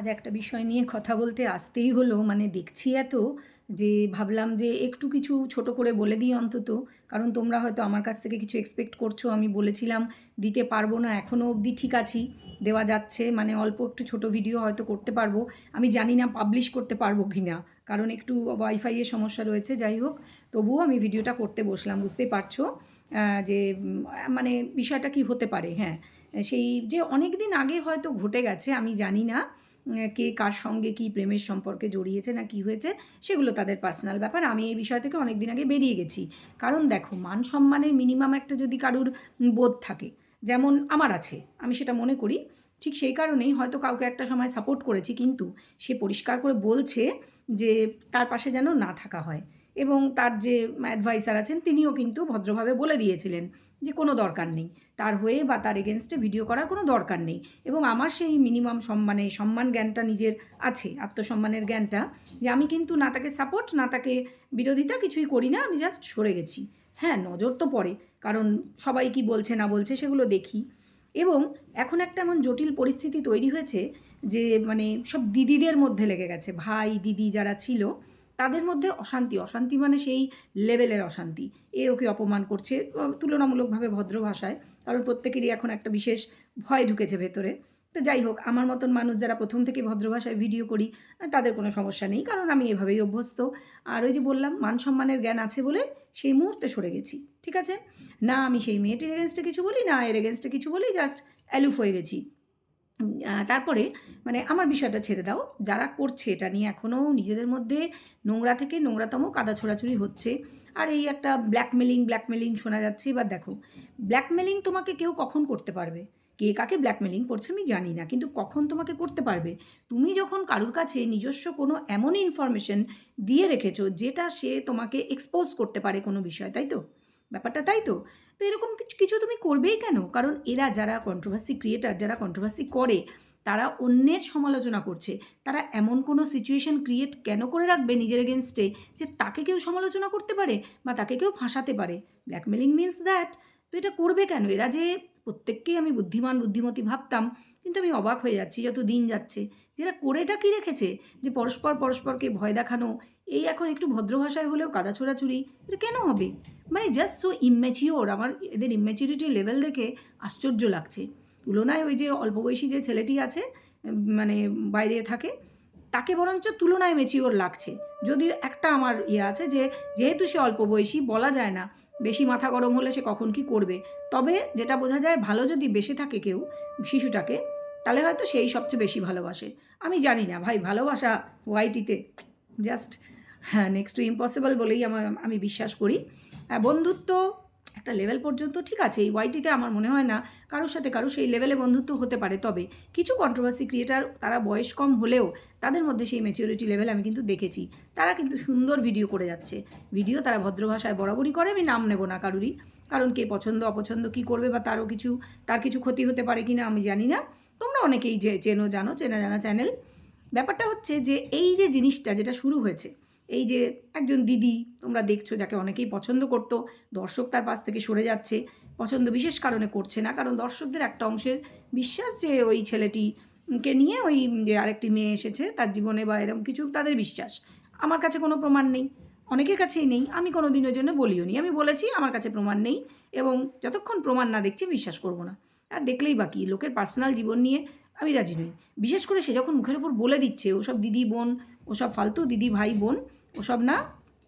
আজ একটা বিষয় নিয়ে কথা বলতে আসতেই হলো। মানে দেখছি এত যে ভাবলাম যে একটু কিছু ছোট করে বলে দিই অন্তত। কারণ তোমরা হয়তো আমার কাছ থেকে কিছু এক্সপেক্ট করছ, আমি বলেছিলাম দিতে পারব না এখনও অবধি ঠিক আছি, দেওয়া যাচ্ছে। মানে অল্প একটু ছোট ভিডিও হয়তো করতে পারব। আমি জানি না পাবলিশ করতে পারব কি না কারণ একটু ওয়াইফাইয়ের সমস্যা রয়েছে, যাই হোক। তবুও আমি ভিডিওটা করতে বসলাম, বুঝতেই পারছ? যে মানে বিষয়টা কি হতে পারে? হ্যাঁ সেই যে অনেক দিন আগে হয়তো ঘটে গেছে, আমি জানি না। কে কার সঙ্গে কি প্রেমের সম্পর্কে জড়িয়েছে না কি হয়েছে, সেগুলো তাদের পার্সোনাল ব্যাপার। আমি এই বিষয় থেকে অনেক দিন আগে বেরিয়ে গেছি। কারণ দেখো, মান সম্মানের মিনিমাম একটা যদি কারুর বোধ থাকে, যেমন আমার আছে, আমি সেটা মনে করি, ঠিক সেই কারণেই হয়তো কাউকে একটা সময় সাপোর্ট করেছি, কিন্তু সে পরিষ্কার করে বলছে যে তার পাশে যেন না থাকা হয়। এবং তার যে অ্যাডভাইসার আছেন, তিনিও কিন্তু ভদ্রভাবে বলে দিয়েছিলেন যে কোনো দরকার নেই। তার হয়ে বা তার এগেনস্টে ভিডিও করার কোনো দরকার নেই। এবং আমার সেই মিনিমাম সম্মানে সম্মান জ্ঞানটা নিজের আছে, আত্মসম্মানের জ্ঞানটা, যে আমি কিন্তু না তাকে সাপোর্ট না তাকে বিরোধিতা কিছুই করি না, আমি জাস্ট সরে গেছি। হ্যাঁ নজর তো পড়ে, কারণ সবাই কি বলছে, না বলছে সেগুলো দেখি। এবং এখন একটা এমন জটিল পরিস্থিতি তৈরি হয়েছে যে মানে সব দিদিদের মধ্যে লেগে গেছে। ভাই, দিদি যারা ছিল তাদের মধ্যে অশান্তি অশান্তি মানে সেই লেভেলের অশান্তি। এ ওকে অপমান করছে তুলনামূলকভাবে ভদ্র ভাষায়। কারণ প্রত্যেকেরই এখন একটা বিশেষ ভয় ঢুকেছে ভেতরে। তো যাই হোক, আমার মতন মানুষ যারা প্রথম থেকে ভদ্র ভাষায় ভিডিও করি তাদের কোনো সমস্যা নেই। কারণ আমি এভাবেই অভ্যস্ত। আর ওই যে বললাম, মান সম্মানের জ্ঞান আছে বলে সেই মুহূর্তে সরে গেছি। ঠিক আছে? না, আমি সেই মেয়েটির এগেনস্টে কিছু বলি, না, এর এগেনস্টে কিছু বলি জাস্ট অ্যালুফ হয়ে গেছি। তারপরে মানে আমার বিষয়টা ছেড়ে দাও। যারা করছে এটা নিয়ে এখনও নিজেদের মধ্যে নোংরা থেকে নোংরাতম কাদা ছোড়াছুড়ি হচ্ছে। আর এই একটা ব্ল্যাকমেলিং ব্ল্যাকমেলিং শোনা যাচ্ছে, এবার দেখো ব্ল্যাকমেলিং তোমাকে কেউ কখন করতে পারবে? কে কাকে ব্ল্যাকমেলিং করছে আমি জানি না, কিন্তু কখন তোমাকে করতে পারবে? তুমি যখন কারুর কাছে নিজস্ব কোনো এমন ইনফরমেশন দিয়ে রেখেছো, যেটা সে তোমাকে এক্সপোজ করতে পারে কোনো বিষয়, তাই তো? ব্যাপারটা তাই তো? তো এরকম কিছু কিছু তুমি করবেই কেন? কারণ এরা যারা কন্ট্রোভার্সি ক্রিয়েটার যারা কন্ট্রোভার্সি করে, তারা অন্যের সমালোচনা করছে। তারা এমন কোনো সিচুয়েশন ক্রিয়েট কেন করে রাখবে নিজের এগেনস্টে যে তাকে কেউ সমালোচনা করতে পারে বা তাকে কেউ ফাঁসাতে পারে? ব্ল্যাকমেলিং মিনস দ্যাট তো এটা করবে কেন? এরা যে প্রত্যেককেই আমি বুদ্ধিমান, বুদ্ধিমতী ভাবতাম, কিন্তু আমি অবাক হয়ে যাচ্ছি যত দিন যাচ্ছে। যেটা করেটা কি রেখেছে? যে পরস্পর পরস্পরকে ভয় দেখানো, এই এখন একটু ভদ্র ভাষায় হলেও কাদা ছোড়াছুড়ি, এটা কেন হবে? মানে জাস্ট সো ইম্যাচিওর আমার এদের ইম্যাচিউরিটি লেভেল দেখে আশ্চর্য লাগছে। তুলনায় ওই যে অল্প বয়সী যে ছেলেটি আছে মানে বাইরে থাকে, তাকে বরঞ্চ তুলনায় মেচিওর লাগছে। যদিও একটা আমার ইয়ে আছে যে, যেহেতু সে অল্প বয়সী বলা যায় না, বেশি মাথা গরম হলে সে কখন কি করবে? তবে যেটা বোঝা যায়, ভালো যদি বেশি থাকে কেউ, শিশুটাকে তাহলে হয়তো সেই সবচেয়ে বেশি ভালোবাসে। আমি জানি না, ভাই, ভালোবাসা ওয়াইটিতে জাস্ট হ্যাঁ নেক্সট টু ইম্পসিবল বলেই আমার, আমি বিশ্বাস করি। বন্ধুত্ব একটা লেভেল পর্যন্ত ঠিক আছে, এই ওয়াইটিতে আমার মনে হয় না কারোর সাথে কারও সেই লেভেলে বন্ধুত্ব হতে পারে। তবে কিছু কন্ট্রোভার্সি ক্রিয়েটার তারা বয়স কম হলেও তাদের মধ্যে সেই ম্যাচিউরিটি লেভেল আমি কিন্তু দেখেছি। তারা কিন্তু সুন্দর ভিডিও করে যাচ্ছে। ভিডিও তারা ভদ্র ভাষায় বরাবরই করে, আমি নাম নেব না কারুরই। কারণ কে পছন্দ, অপছন্দ, কি করবে বা তারও কিছু, তার কিছু ক্ষতি হতে পারে কি না আমি জানি না। অনেকেই যে চেনো, জানো, চেনা জানা চ্যানেল ব্যাপারটা হচ্ছে যে এই যে জিনিসটা যেটা শুরু হয়েছে, এই যে একজন দিদি, তোমরা দেখছ যাকে অনেকেই পছন্দ করতো, দর্শক তার পাশ থেকে সরে যাচ্ছে, পছন্দ বিশেষ কারণে করছে না, কারণ দর্শকদের একটা অংশের বিশ্বাস যে ওই ছেলেটিকে নিয়ে ওই যে আরেকটি মেয়ে এসেছে, তার জীবনে বা এরকম কিছু তাদের বিশ্বাস। আমার কাছে কোনো প্রমাণ নেই, অনেকের কাছেই নেই, আমি কোনো দিন ওই জন্য বলিও নি। আমি বলেছি, আমার কাছে প্রমাণ নেই এবং যতক্ষণ প্রমাণ না দেখছি বিশ্বাস করব না। আর দেখলেই বাকি লোকের পার্সোনাল জীবন নিয়ে আমি রাজি নই। বিশেষ করে সে যখন মুখের উপর বলে দিচ্ছে, ওসব দিদি বোন, ওসব ফালতু দিদি ভাই বোন, ওসব না,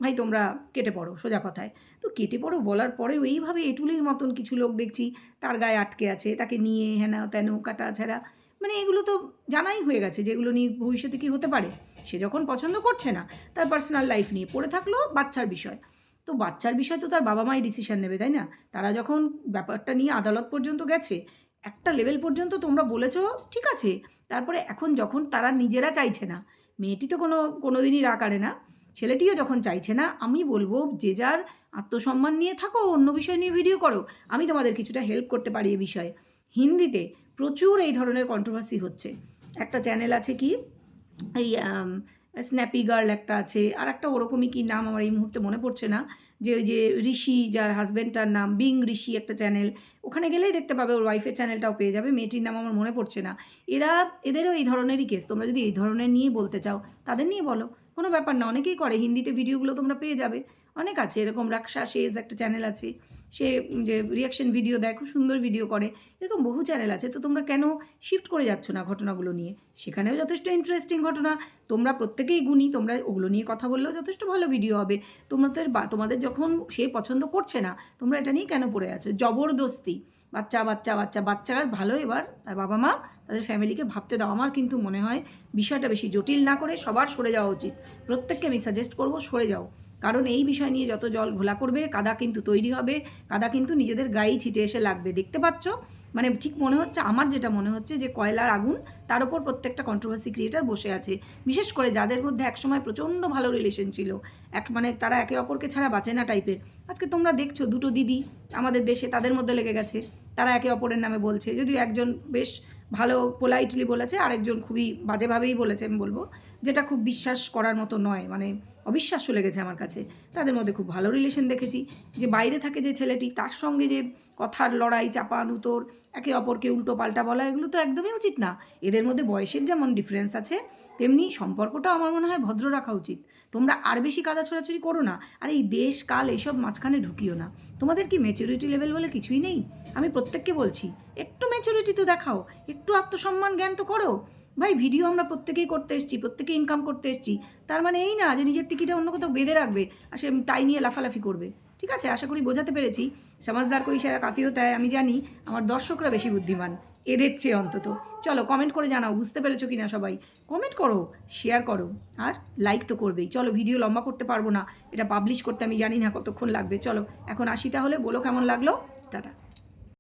ভাই তোমরা কেটে পড়ো, সোজা কথায়। তো কেটে পড়ো বলার পরেও এইভাবে এটুলির মতন কিছু লোক দেখছি, তার গায়ে আটকে আছে, তাকে নিয়ে হেনা, তেন, কাটা, ছেঁড়া মানে এগুলো তো জানাই হয়ে গেছে যেগুলো নিয়ে ভবিষ্যতে কি হতে পারে। সে যখন পছন্দ করছে না, তার পার্সোনাল লাইফ নিয়ে পড়ে থাকল বাচ্চার বিষয়। তো বাচ্চার বিষয় তো তার বাবা মাই ডিসিশন নেবে, তাই না? তারা যখন ব্যাপারটা নিয়ে আদালত পর্যন্ত গেছে, একটা লেভেল পর্যন্ত তোমরা বলেছ, ঠিক আছে। তারপরে এখন যখন তারা নিজেরা চাইছে না, মেয়েটি তো কোনো কোনো দিনই আড়ে না, ছেলেটিও যখন চাইছে না, আমি বলব যে যার আত্মসম্মান নিয়ে থাকো, অন্য বিষয় নিয়ে ভিডিও করো, আমি তোমাদের কিছুটা হেল্প করতে পারি এ বিষয়ে। হিন্দিতে প্রচুর এই ধরনের কন্ট্রোভার্সি হচ্ছে। একটা চ্যানেল আছে কি? এই স্ন্যাপি গার্ল একটা আছে। আর একটা ওরকমই কি নাম আমার এই মুহূর্তে মনে পড়ছে না। যে ওই যে ঋষি, যার হাজব্যান্ডটার নাম বিং ঋষি একটা চ্যানেল ওখানে গেলেই দেখতে পাবে ওর ওয়াইফের চ্যানেলটাও পেয়ে যাবে। মেয়েটির নাম আমার মনে পড়ছে না। এরা, এদেরও এই ধরনেরই কেস তোমরা যদি এই ধরনের নিয়ে বলতে চাও, তাদের নিয়ে বলো। কোনো ব্যাপার না, অনেকেই করে। হিন্দিতে ভিডিওগুলো তোমরা পেয়ে যাবে। অনেক আছে, এরকম রাক্ষা শেজ একটা চ্যানেল আছে, সে যে রিয়াকশন ভিডিও দেয়, খুব সুন্দর ভিডিও করে, এরকম বহু চ্যানেল আছে। তো তোমরা কেন শিফট করে যাচ্ছ না ঘটনাগুলো নিয়ে? সেখানেও যথেষ্ট ইন্টারেস্টিং ঘটনা, তোমরা প্রত্যেকেই গুণী, তোমরা ওগুলো নিয়ে কথা বললেও যথেষ্ট ভালো ভিডিও হবে। তোমাদের বা, তোমাদের যখন সে পছন্দ করছে না, তোমরা এটা নিয়ে কেন পড়ে আছো? জবরদস্তি। বাচ্চা বাচ্চা বাচ্চা বাচ্চার ভালো এবার তার বাবা মা তাদের ফ্যামিলিকে ভাবতে দাও। আমার কিন্তু মনে হয় বিষয়টা বেশি জটিল না করে সবার সরে যাওয়া উচিত। প্রত্যেককে আমি সাজেস্ট করব সরে যাও। কারণ এই বিষয় নিয়ে যত জল ঘোলা করবে, কাদা কিন্তু তৈরি হবে, কাদা কিন্তু নিজেদের গায়েই ছিটে এসে লাগবে। দেখতে পাচ্ছ? মানে ঠিক মনে হচ্ছে, আমার যেটা মনে হচ্ছে যে কয়লার আগুন, তার উপর প্রত্যেকটা কন্ট্রোভার্সি ক্রিয়েটার বসে আছে। বিশেষ করে যাদের মধ্যে একসময় প্রচণ্ড ভালো রিলেশন ছিল, এক মানে তারা একে অপরকে ছাড়া বাঁচে না টাইপের আজকে তোমরা দেখছ, দুটো দিদি আমাদের দেশে তাদের মধ্যে লেগে গেছে। তারা একে অপরের নামে বলছে। যদিও একজন বেশ ভালো পোলাইটলি বলেছে, আরেকজন খুবই বাজেভাবেই বলেছে, আমি বলব। যেটা খুব বিশ্বাস করার মতো নয় মানে অবিশ্বাস্য লেগেছে আমার কাছে। তাদের মধ্যে খুব ভালো রিলেশন দেখেছি। যে বাইরে থাকে যে ছেলেটি, তার সঙ্গে যে কথার লড়াই, চাপান, উতর, একে অপরকে উল্টো পাল্টা বলা, এগুলো তো একদমই উচিত না। এদের মধ্যে বয়সের যেমন ডিফারেন্স আছে, তেমনি সম্পর্কটা আমার মনে হয় ভদ্র রাখা উচিত। তোমরা আর বেশি কাদা ছোড়াছুড়ি করো না। আর এই দেশ, কাল এইসব মাঝখানে ঢুকিও না। তোমাদের কি মেচুরিটি লেভেল বলে কিছুই নেই? আমি প্রত্যেককে বলছি, একটু মেচুরিটি তো দেখাও। একটু আত্মসম্মান জ্ঞান তো করো। ভাই ভিডিও আমরা প্রত্যেকেই করতে এসেছি প্রত্যেকেই ইনকাম করতে এসেছি। তার মানে এই না যে নিজের টিকিটে অন্য কোথাও বেঁধে রাখবে আর সে তাই নিয়ে লাফালাফি করবে। ঠিক আছে? আশা করি বোঝাতে পেরেছি। সমাজদার কই সেরা কাফি হতে আমি জানি আমার দর্শকরা বেশি বুদ্ধিমান, এদের চেয়ে অন্তত। চলো কমেন্ট করে জানাও, বুঝতে পেরেছ কি না সবাই? কমেন্ট করো শেয়ার করো, আর লাইক তো করবেই। চলো ভিডিও লম্বা করতে পারব না, এটা পাবলিশ করতে আমি জানি না কতক্ষণ লাগবে। চলো, এখন আসি তাহলে, বলো কেমন লাগল? টাটা।